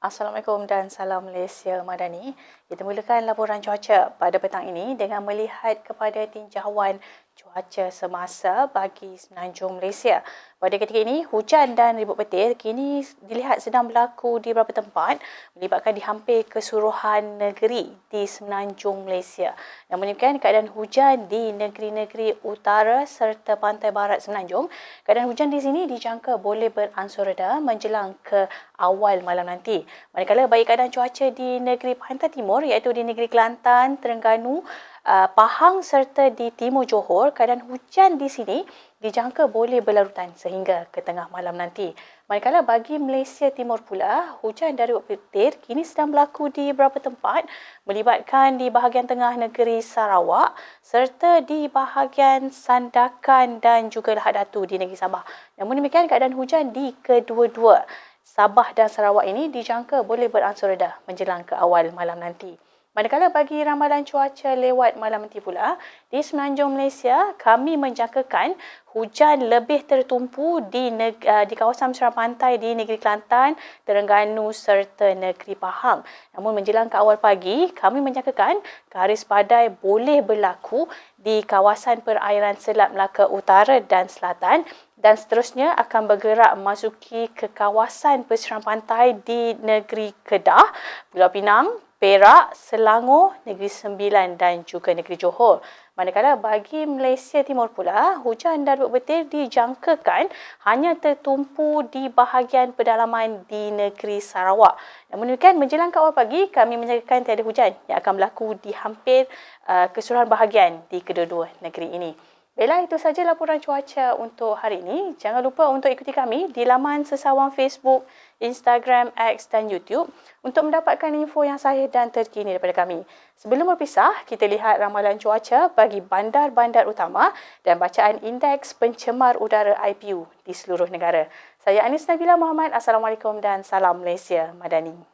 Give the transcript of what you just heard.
Assalamualaikum dan salam Malaysia Madani. Kita mulakan laporan cuaca pada petang ini dengan melihat kepada tinjauan cuaca semasa bagi semenanjung Malaysia. Pada ketika ini, hujan dan ribut petir kini dilihat sedang berlaku di beberapa tempat melibatkan di hampir keseluruhan negeri di semenanjung Malaysia. Namun demikian, keadaan hujan di negeri-negeri utara serta pantai barat semenanjung, keadaan hujan di sini dijangka boleh beransur reda menjelang ke awal malam nanti. Manakala bagi keadaan cuaca di negeri pantai timur iaitu di negeri Kelantan, Terengganu, uh, Pahang serta di timur Johor, keadaan hujan di sini dijangka boleh berlarutan sehingga ke tengah malam nanti. Manakala bagi Malaysia Timur pula, hujan dari petir kini sedang berlaku di beberapa tempat melibatkan di bahagian tengah negeri Sarawak serta di bahagian Sandakan dan juga Lahad Datu di negeri Sabah. Namun demikian keadaan hujan di kedua-dua Sabah dan Sarawak ini dijangka boleh beransur reda menjelang ke awal malam nanti. Manakala bagi ramalan cuaca lewat malam nanti pula, di semenanjung Malaysia, kami menjangkakan hujan lebih tertumpu di neg- uh, di kawasan pesisir pantai di negeri Kelantan, Terengganu serta negeri Pahang. Namun menjelang ke awal pagi, kami menjangkakan garis padai boleh berlaku di kawasan perairan Selat Melaka Utara dan Selatan dan seterusnya akan bergerak memasuki ke kawasan pesisir pantai di negeri Kedah, Pulau Pinang, Perak, Selangor, Negeri Sembilan dan juga Negeri Johor. Manakala bagi Malaysia Timur pula, hujan dan betir dijangkakan hanya tertumpu di bahagian pedalaman di negeri Sarawak. Namun demikian, menjelang ke awal pagi, kami menjangkakan tiada hujan yang akan berlaku di hampir uh, keseluruhan bahagian di kedua-dua negeri ini. Baiklah, itu saja laporan cuaca untuk hari ini. Jangan lupa untuk ikuti kami di laman sesawang Facebook, Instagram, X dan YouTube untuk mendapatkan info yang sahih dan terkini daripada kami. Sebelum berpisah, kita lihat ramalan cuaca bagi bandar-bandar utama dan bacaan indeks pencemar udara IPU di seluruh negara. Saya Anis Nabila Muhammad. Assalamualaikum dan salam Malaysia Madani.